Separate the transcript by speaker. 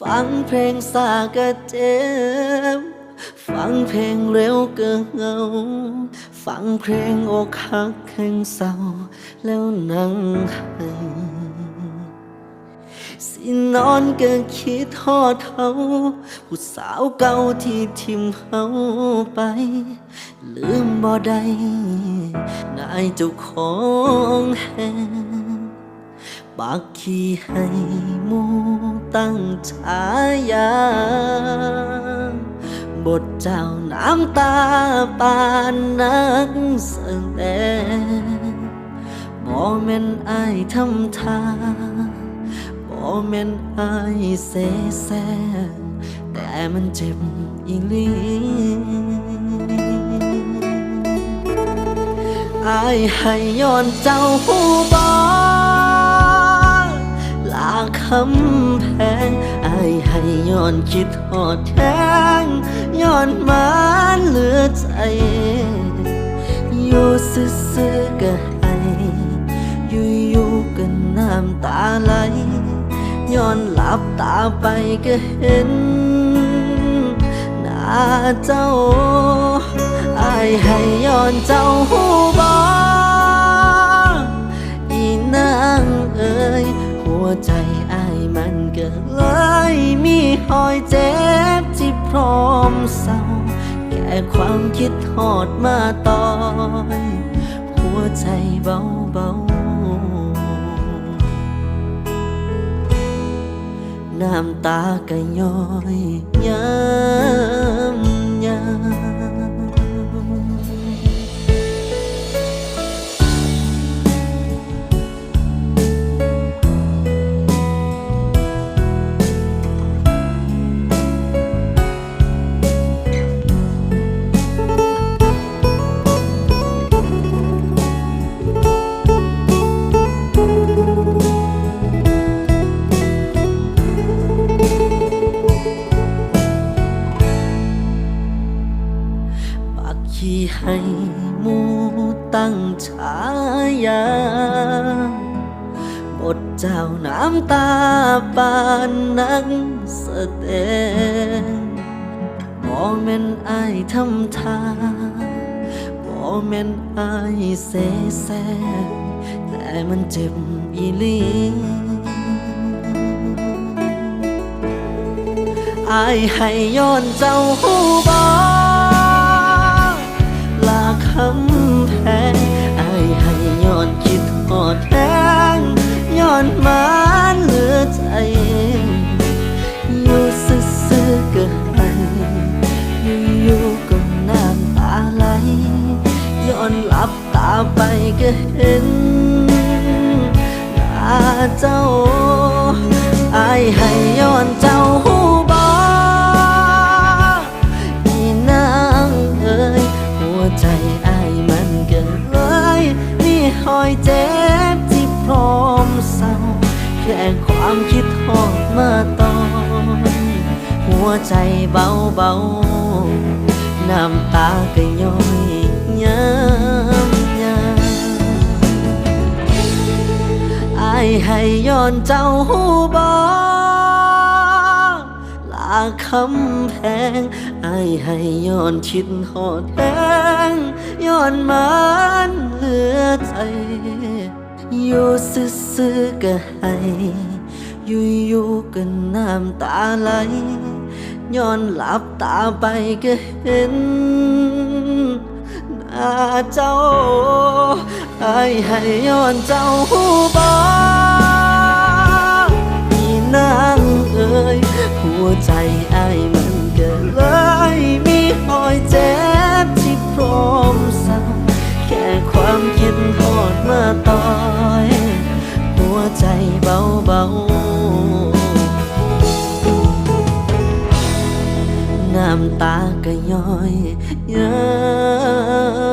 Speaker 1: ฟังเพลงสาก็เจ็บ ฟังเพลงเร็วก็เงา ฟังเพลงอกหักแห่งเศร้า แล้วนั่งให้สินอนก็คิดทอดเขาผู้สาวเก่าที่ทิมเขาไป ลืมบ่ได้นายเจ้าของแหง ปากขี้ให้หมูตั้งฉายา บทเจ้าน้ำตาปานนักแสดงบ่แม่นอายทำทาบ่แม่นอายเสแสงแต่มันเจ็บอีหลีอายให้ย้อนเจ้าผู้บอลาคำแพงอายให้ย้อนคิดหอดแทงย้อนมันเหลือใจ อยู่ซื่อๆก็ให้อยู่ๆก็น้ำตาไหลย้อนหลับตาไปก็เห็นหน้าเจ้าอายให้ย้อนเจ้าหูบออีนางเอ่ยหัวใจอ มีหอยเจ็บที่พร้อมเศร้าแค่ความคิดหอดมาต่อย หัวใจเบาเบาๆน้ำตาก็ย้อยย้ำย้ำ ให้มูตั้งฉายาบทเจ้าน้ำตาปานนักแสดงบ่แม่นอายทำทาบ่แม่นอายเสแสร้งแต่มันเจ็บอีหลีอายให้ย้อนเจ้าหูบอ ลาคำแพงอายให้ย้อนคิดหอดแทงย้อนมันเหลือใจ อยู่ซื่อๆก็ให้อยู่ๆก็น้ำตาไหลย้อนหลับตาไปก็เห็นหน้าเจ้าไอายให้ อยเจ็บที่พร้อมเศร้าแค่ความคิดหอดมาตอน หัวใจเบาเบาน้ำตาก็ย้อยย้ำย้ำอายให้ย้อนเจ้าหูบอลาคำแพงายให้ย้อนคิดหอดแหงย้อนมันเหลือใจอยู่ซื่อๆก็ให้อยู่ๆก็น้ำตาไหลย้อนหลับตาไปก็เห็นหน้าเจ้าอายให้ย้อนเจ้าหูบออีนางเอ่ยหัวใจอายมัน ก็เลยมีหอยเจ็บที่พร้อมเศร้าแค่ความคิดทอดมาต่อย หัวใจเบาเบาๆน้ำตาก็ย้อยย้ำ